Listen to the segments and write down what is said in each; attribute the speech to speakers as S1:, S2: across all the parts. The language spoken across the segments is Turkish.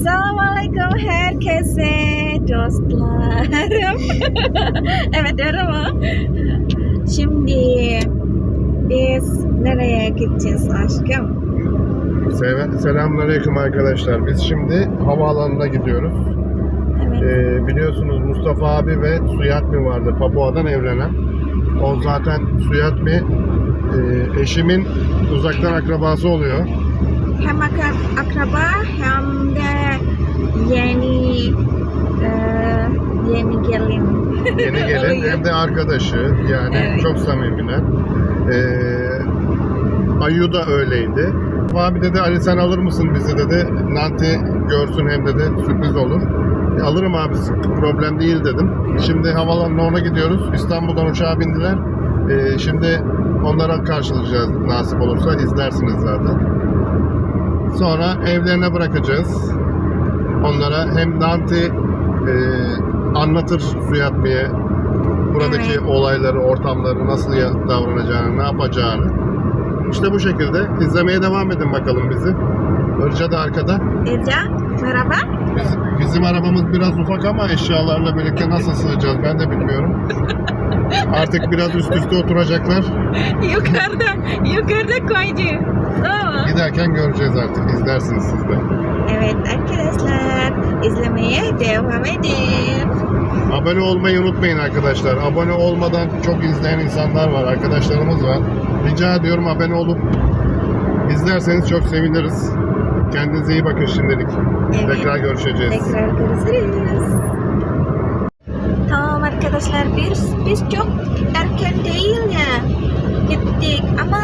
S1: Assalamualaikum herkese dostlarım. evet doğru mu? Şimdi biz nereye gideceğiz aşkım?
S2: Seve- Selamünaleyküm arkadaşlar. Biz şimdi havaalanına gidiyoruz.
S1: Evet.
S2: Ee, biliyorsunuz Mustafa abi ve Suyatmi vardı. Papua'dan evlenen. O zaten Suyatmi e, eşimin uzaktan akrabası oluyor.
S1: Hem akra- akraba hem de yeni e, yeni gelin.
S2: Yeni gelin hem de arkadaşı. Yani
S1: Evet.
S2: çok samimiler. Ee, Ayu da öyleydi. Abi dedi Ali sen alır mısın bizi dedi. Nanti görsün hem dedi sürpriz olur. E, alırım abi problem değil dedim. Şimdi havalanına ona gidiyoruz. İstanbul'dan uçağa bindiler. E, şimdi onlara karşılayacağız nasip olursa izlersiniz zaten. Sonra evlerine bırakacağız. Onlara hem Nanti e, anlatır Suyatmi'ye buradaki
S1: Evet.
S2: olayları, ortamları nasıl davranacağını, ne yapacağını. İşte bu şekilde izlemeye devam edin bakalım bizi. Irca da arkada.
S1: Ece merhaba.
S2: Biz- bizim arabamız biraz ufak ama eşyalarla birlikte nasıl sığacağız ben de bilmiyorum. Artık biraz üst üste oturacaklar.
S1: yukarıda yukarıda koydu. Tamam.
S2: Giderken göreceğiz artık. İzlersiniz siz de.
S1: Evet arkadaşlar izlemeye devam edin.
S2: Abone olmayı unutmayın arkadaşlar. Abone olmadan çok izleyen insanlar var, arkadaşlarımız var. Rica ediyorum abone olup izlerseniz çok seviniriz. Kendinize iyi bakın şimdilik.
S1: Evet.
S2: Tekrar görüşeceğiz.
S1: Tekrar görüşürüz. Tamam arkadaşlar biz biz çok erken değil ya gittik ama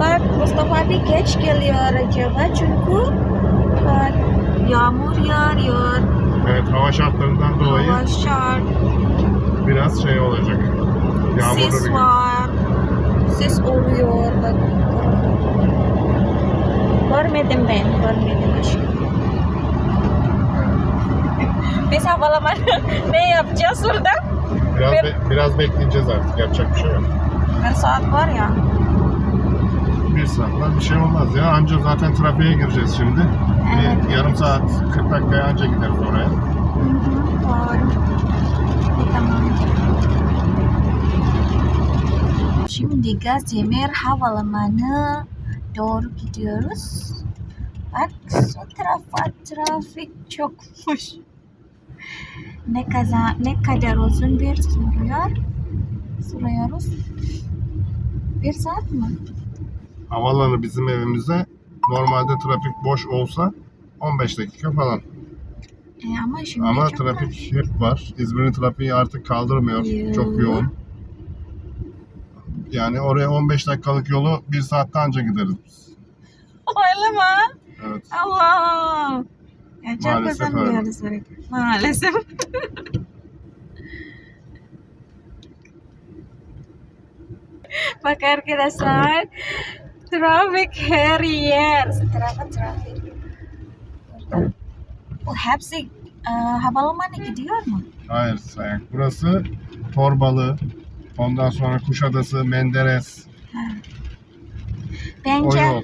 S1: bak Mustafa abi geç geliyor acaba çünkü bak yağmur yağıyor,
S2: Evet hava şartlarından dolayı
S1: hava şart,
S2: biraz şey olacak. Bir
S1: ses
S2: gün.
S1: var, ses oluyor bak. Görmedim ben, görmedim aşkım. Biz havalamada ne yapacağız burada?
S2: Biraz,
S1: Ben-
S2: be- biraz bekleyeceğiz artık. Yapacak bir şey yok.
S1: Bir saat var ya.
S2: Bir saatten bir şey olmaz ya. Anca zaten trafiğe gireceğiz şimdi.
S1: Evet.
S2: Bir yarım saat, 40 dakikaya anca gideriz oraya.
S1: Hı hı, doğru. Tamam. Şimdi Gaziemir Havalimanı doğru gidiyoruz. Bak şu tarafa trafik çokmuş. Ne kadar ne kadar uzun bir sürüyor? Sürüyoruz. Bir saat mi?
S2: Havalanı bizim evimize normalde trafik boş olsa 15 dakika falan.
S1: E ama şimdi
S2: Ama
S1: çok
S2: trafik hep var. İzmir'in trafiği artık kaldırmıyor.
S1: Yoo.
S2: Çok yoğun. Yani oraya 15 dakikalık yolu bir saatte anca gideriz biz.
S1: Öyle mi?
S2: Evet.
S1: Allah. Ya çok
S2: Maalesef
S1: kazanmıyoruz öyle. Maalesef. Bak arkadaşlar. Trafik her yer. Tarafa trafik. Burada. O hepsi e, havalimanı gidiyor mu?
S2: Hayır Sayak. Burası Torbalı. Ondan sonra Kuşadası, Menderes.
S1: Ha.
S2: O
S1: Bence
S2: yol.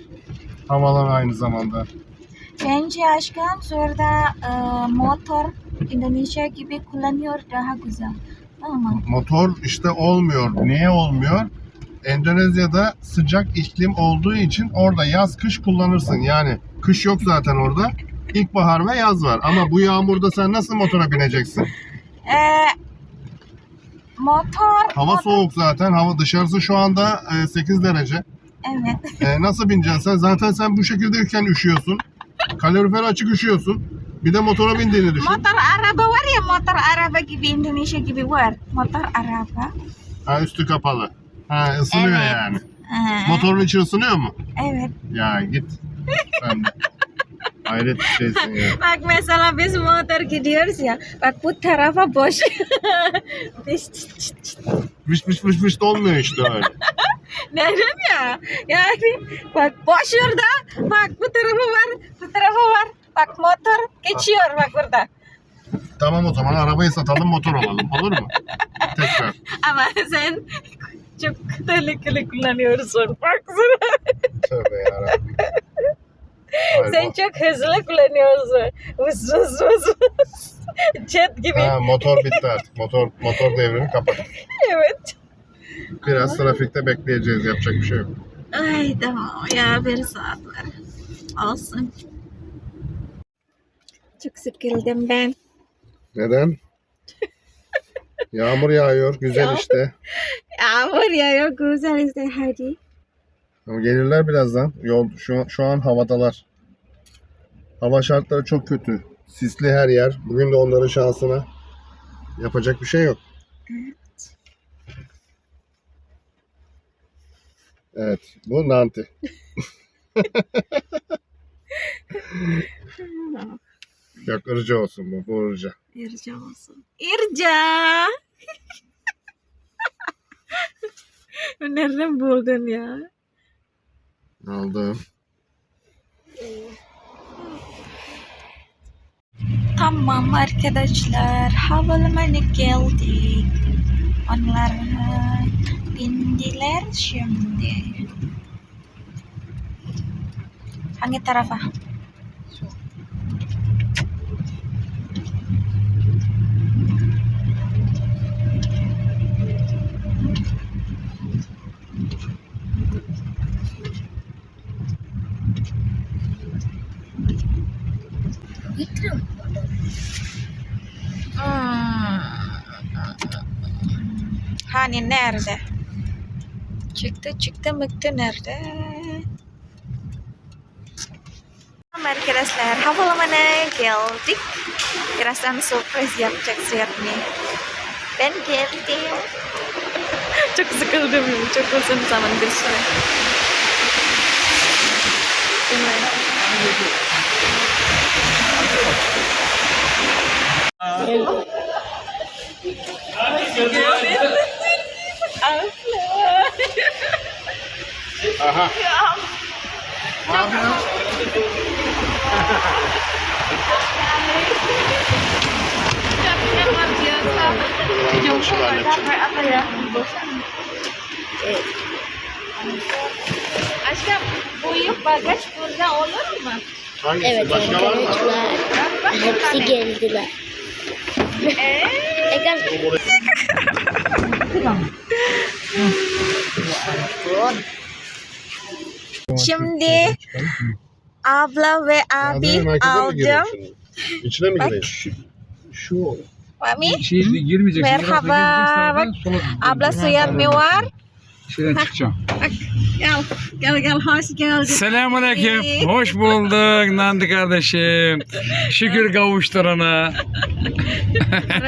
S2: Havalan aynı zamanda.
S1: bence aşkım şurada e, motor Indonesia gibi kullanıyor daha güzel. Ama
S2: Motor işte olmuyor. Niye olmuyor? Endonezya'da sıcak iklim olduğu için orada yaz kış kullanırsın. Yani kış yok zaten orada. İlkbahar ve yaz var. Ama bu yağmurda sen nasıl motora bineceksin?
S1: e, motor
S2: Hava soğuk zaten. Hava dışarısı şu anda e, 8 derece.
S1: Evet.
S2: E, nasıl bineceksin sen? Zaten sen bu şekilde ülken üşüyorsun. Kalorifer açık üşüyorsun. Bir de motora bindiğini düşün.
S1: Motor araba var ya motor araba gibi Indonesia gibi var. Motor araba.
S2: Ha, üstü kapalı. Ha, ısınıyor
S1: Evet.
S2: yani.
S1: Ha,
S2: Motorun içi ısınıyor mu?
S1: Evet.
S2: Ya git. Sen de. Hayret bir şeysin ya.
S1: Bak mesela biz motor gidiyoruz ya. Bak bu tarafa boş. Biz çıt çıt çıt.
S2: Vış vış vış vış da olmuyor işte öyle.
S1: Neden ya? Yani bak boş yurda. Bak bu tarafı var. Bu tarafı var. Bak motor geçiyor bak burada.
S2: Tamam o zaman arabayı satalım motor alalım olur mu? Tekrar.
S1: Ama sen çok tehlikeli kullanıyorsun. Baksana.
S2: Tövbe yarabbim.
S1: Sen çok hızlı kullanıyorsun. Vız vız vız vız. Jet gibi.
S2: Ha, motor bitti artık. Motor motor devrini kapattık.
S1: Evet.
S2: Biraz trafikte bekleyeceğiz. Yapacak bir şey yok.
S1: Ay tamam ya bir saat var. Olsun. Çok sıkıldım ben.
S2: Neden? Yağmur yağıyor. Güzel
S1: Ya.
S2: işte.
S1: Yağmur yağıyor güzel işte hadi.
S2: Ama gelirler birazdan. Yol şu an, şu an havadalar. Hava şartları çok kötü. Sisli her yer. Bugün de onların şansına yapacak bir şey yok. Evet, bu Nanti. Yok ırca olsun bu, bu ırca.
S1: İrca olsun. İrca. Nereden buldun ya?
S2: Aldım.
S1: Tamam arkadaşlar havalimanı geldik. Onlar bindiler şimdi. Hangi tarafa? Hani nerede? Çıktı çıktı mıktı nerede? Arkadaşlar havalimanı geldik. Birazdan sürpriz yapacak Sierni. Ben geldim. çok sıkıldım. Çok uzun zaman bir süre. Değil mi?
S2: Aha. Ne yapıyorsun? Halledeceğim.
S1: Aşkım büyük bagaj burada olur mu?
S2: Hangisi?
S3: Evet
S2: Başka var mı?
S3: Hepsi geldiler. Egan.
S1: Şimdi abla ve abi aldım.
S2: İçine mi
S1: Bak.
S2: gireyim?
S4: Şu
S1: Mami
S4: şey girmeyeceksin.
S1: Merhaba, bak. abla suyan mi var?
S4: Şeyden çıkacağım.
S1: Gel gel gel hoş geldin.
S4: Selamünaleyküm. Hoş bulduk Nandi kardeşim. Şükür kavuşturana.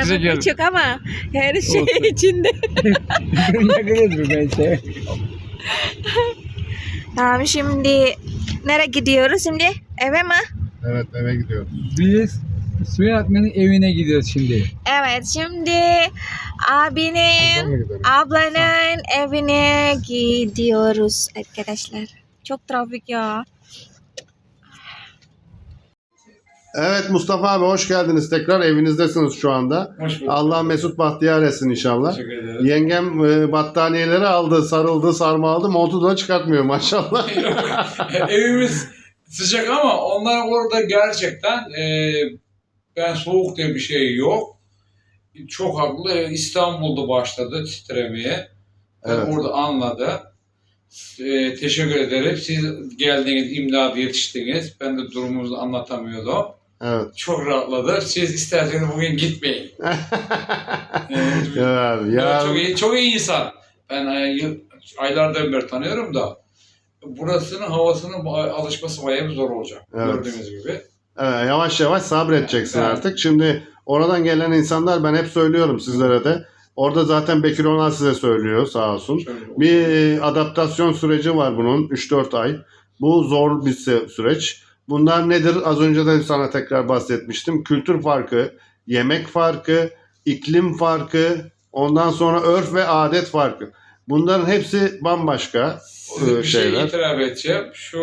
S4: Şükür.
S1: küçük ama her şey içinde.
S4: Yakınız mı bence?
S1: Tamam şimdi nereye gidiyoruz şimdi? Eve mi?
S2: Evet eve gidiyoruz.
S4: Biz Suya evine gidiyoruz şimdi.
S1: Evet şimdi abinin ablanın evine gidiyoruz arkadaşlar. Çok trafik ya.
S2: Evet Mustafa abi hoş geldiniz. Tekrar evinizdesiniz şu anda.
S4: Hoş bulduk.
S2: Allah Mesut Bahtiyar etsin inşallah.
S4: Teşekkür ederim.
S2: Yengem e, battaniyeleri aldı, sarıldı, sarma aldı. Montu da çıkartmıyor maşallah.
S5: Evimiz sıcak ama onlar orada gerçekten e, ben soğuk diye bir şey yok. Çok haklı. İstanbul'da başladı titremeye. Ben
S2: Evet.
S5: Orada anladı. E, teşekkür ederim. Siz geldiniz, imdada yetiştiniz. Ben de durumumuzu anlatamıyordum.
S2: Evet.
S5: Çok rahatladı. Siz isterseniz bugün gitmeyin. Evet.
S2: ya,
S5: Evet,
S2: ya,
S5: çok iyi, çok iyi insan. Ben e, aylardan beri tanıyorum da burasının havasının alışması bayağı bir zor olacak.
S2: Evet.
S5: Gördüğünüz gibi.
S2: evet, yavaş yavaş sabredeceksin
S5: Evet.
S2: artık. Şimdi oradan gelen insanlar ben hep söylüyorum sizlere de. Orada zaten Bekir Onal size söylüyor sağ olsun. Bir adaptasyon süreci var bunun 3-4 ay. Bu zor bir sü- süreç. Bunlar nedir? Az önce de sana tekrar bahsetmiştim. Kültür farkı, yemek farkı, iklim farkı, ondan sonra örf ve adet farkı. Bunların hepsi bambaşka
S5: Size
S2: e,
S5: bir şey itiraf edeceğim. Şu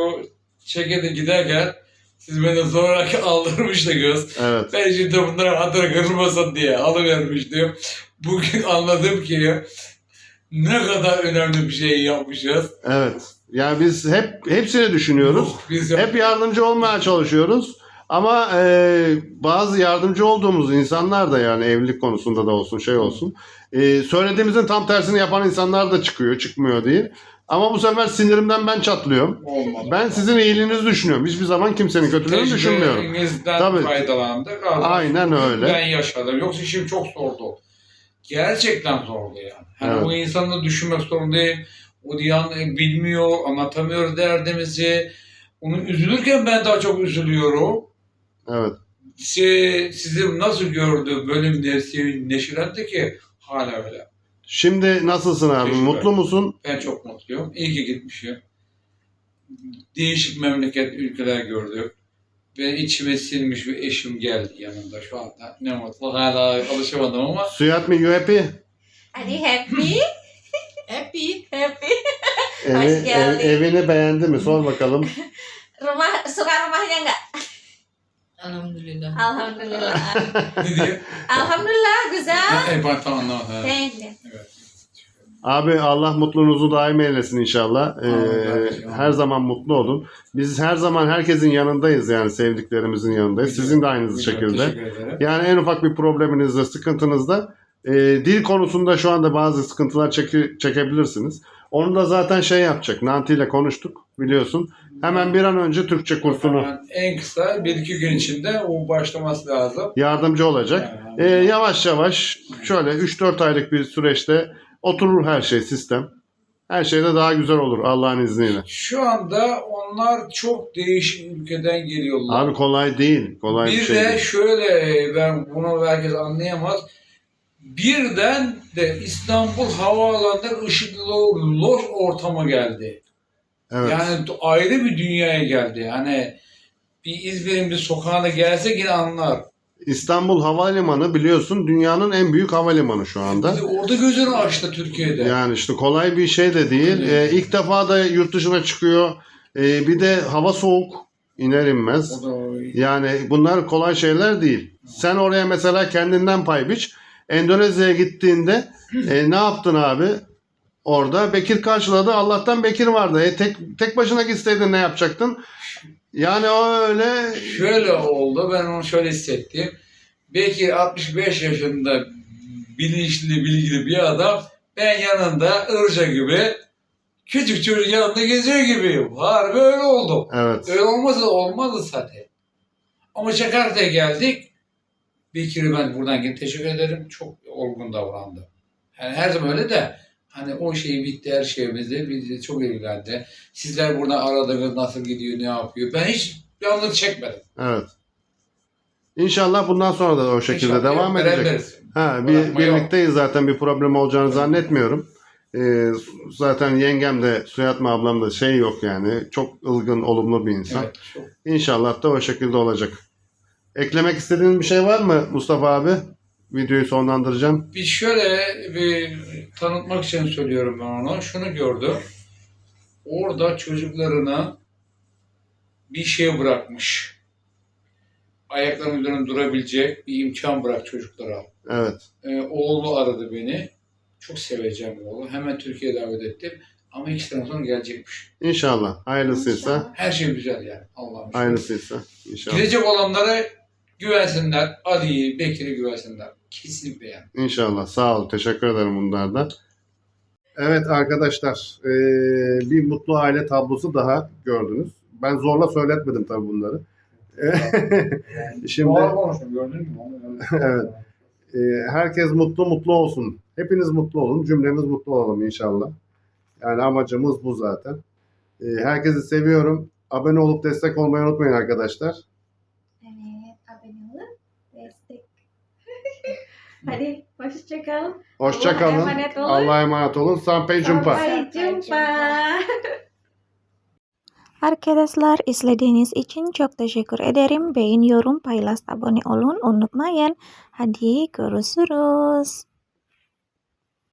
S5: çekede giderken siz beni zorla aldırmıştınız.
S2: Evet.
S5: Ben şimdi bunlara hatır kırılmasın diye alıvermiştim. Bugün anladım ki ne kadar önemli bir şey yapmışız.
S2: Evet. Yani biz hep hepsini düşünüyoruz.
S5: Yok, biz
S2: Hep yardımcı olmaya çalışıyoruz. Ama e, bazı yardımcı olduğumuz insanlar da yani evlilik konusunda da olsun şey olsun. e, söylediğimizin tam tersini yapan insanlar da çıkıyor, çıkmıyor değil. Ama bu sefer sinirimden ben çatlıyorum.
S5: olmadı.
S2: Ben sizin iyiliğinizi düşünüyorum. Hiçbir zaman kimsenin kötülüğünü düşünmüyorum.
S5: Tecrübenizden
S2: Tabii.
S5: faydalandık.
S2: Aynen öyle.
S5: Ben yaşadım. Yoksa işim çok zordu. Gerçekten zordu yani. Hani
S2: Evet.
S5: o insanla düşünmek zorundayım. O diyan e, bilmiyor, anlatamıyor derdimizi. Onu üzülürken ben daha çok üzülüyorum.
S2: Evet.
S5: Si- sizi nasıl gördü bölümde sevin neşelendi ki hala öyle.
S2: Şimdi nasılsın abi?
S5: Teşekkür
S2: Mutlu musun?
S5: Ben çok mutluyum. İyi ki gitmişim. Değişik memleket, ülkeler gördük. Ve içime sinmiş bir eşim geldi yanımda şu anda. Ne mutlu. Hala alışamadım ama
S2: Suyat mı you happy?
S1: Are you happy? Happy. Happy.
S2: Evi,
S1: Hoş geldin.
S2: ev- evini beğendi mi? Sor bakalım.
S1: Rumah suka rumahnya enggak?
S6: Alhamdulillah.
S1: Alhamdulillah.
S5: ne diye?
S1: Alhamdulillah güzel.
S5: Ha, ben tamam anlamadım.
S1: Thank you.
S5: Evet.
S2: Abi Allah mutluluğunuzu daim eylesin inşallah. Ee,
S5: Amin.
S2: her zaman mutlu olun. Biz her zaman herkesin yanındayız yani sevdiklerimizin yanındayız. Sizin de aynı
S5: Güzel,
S2: şekilde.
S5: Teşekkür ederim.
S2: Yani en ufak bir probleminizde, sıkıntınızda e, dil konusunda şu anda bazı sıkıntılar çeki- çekebilirsiniz. Onu da zaten şey yapacak. Nanti ile konuştuk biliyorsun. Hemen bir an önce Türkçe kursunu
S5: en kısa bir iki gün içinde o başlaması lazım.
S2: yardımcı olacak.
S5: Yani,
S2: E, yavaş yavaş şöyle 3-4 aylık bir süreçte oturur her şey sistem. Her şey de daha güzel olur Allah'ın izniyle.
S5: Şu anda onlar çok değişik ülkeden geliyorlar.
S2: Abi kolay değil. Kolay bir,
S5: bir
S2: şey
S5: de
S2: değil.
S5: şöyle ben bunu herkes anlayamaz. Birden de İstanbul havaalanında ışıklı loş ortama geldi.
S2: Evet.
S5: Yani ayrı bir dünyaya geldi. Yani bir İzmir'in bir sokağına gelse yine anlar.
S2: İstanbul Havalimanı biliyorsun dünyanın en büyük havalimanı şu anda.
S5: De orada gözünü açtı Türkiye'de.
S2: Yani işte kolay bir şey de değil. Ee, ilk defa da yurt dışına çıkıyor. Ee, bir de hava soğuk. iner inmez.
S5: O da
S2: Yani bunlar kolay şeyler değil. Sen oraya mesela kendinden pay biç. Endonezya'ya gittiğinde e, ne yaptın abi? Orada Bekir karşıladı. Allah'tan Bekir vardı. E, tek tek başına gitseydin ne yapacaktın? Yani o öyle
S5: Şöyle oldu, ben onu şöyle hissettim. Belki 65 yaşında bilinçli, bilgili bir adam, ben yanında ırca gibi, küçük çocuk yanında geziyor gibiyim. Harbi öyle oldu.
S2: evet.
S5: Öyle olmazsa olmazdı zaten. Ama Jakarta'ya geldik. Bekir'i ben buradan gelip teşekkür ederim. Çok olgun davrandı. Yani her zaman öyle de hani o şey bitti her şeyimizde bizi çok ilgilendi. Sizler burada aradınız nasıl gidiyor ne yapıyor. Ben hiç yalnız çekmedim.
S2: Evet. İnşallah bundan sonra da o şekilde
S5: İnşallah
S2: devam edecek.
S5: beraberiz.
S2: Ha, bir,
S5: Bırakma yok.
S2: birlikteyiz zaten bir problem olacağını zannetmiyorum. Ee, zaten yengem de Suyatma ablam da şey yok yani. Çok ılgın, olumlu bir insan.
S5: Evet, çok.
S2: İnşallah da o şekilde olacak. Eklemek istediğin bir şey var mı Mustafa abi? Videoyu sonlandıracağım.
S5: Bir şöyle bir tanıtmak için söylüyorum ben onu. Şunu gördüm. Orada çocuklarına bir şey bırakmış. Ayaklarının üzerinde durabilecek bir imkan bırak çocuklara.
S2: Evet.
S5: Ee, oğlu aradı beni. Çok seveceğim oğlu. Hemen Türkiye'ye davet ettim. Ama iki sene sonra gelecekmiş.
S2: İnşallah. Hayırlısıysa.
S5: Her şey güzel yani. Allah'ım.
S2: Hayırlısıysa. İnşallah.
S5: Gidecek olanlara güvensinler. Ali'yi, Bekir'i güvensinler. Kesinlikle yani.
S2: İnşallah. Sağ ol. Teşekkür ederim bunlardan. Evet arkadaşlar. eee, bir mutlu aile tablosu daha gördünüz. Ben zorla söyletmedim tabii bunları. Şimdi
S5: Doğru konuştum gördün mü? Onu-
S2: Evet. Eee, herkes mutlu mutlu olsun. Hepiniz mutlu olun. Cümlemiz mutlu olalım inşallah. Yani amacımız bu zaten. Eee, herkesi seviyorum. Abone olup destek olmayı unutmayın arkadaşlar.
S1: Evet, abone olun. Destek. Hadi hoşçakalın.
S2: Hoşça kalın.
S1: Allah'a emanet olun.
S2: Allah'a emanet olun. Sampai jumpa.
S1: Sampai jumpa.
S7: Arkadaşlar izlediğiniz için çok teşekkür ederim. Beğeniyorum, paylaş, abone olun, unutmayın. Hadi görüşürüz.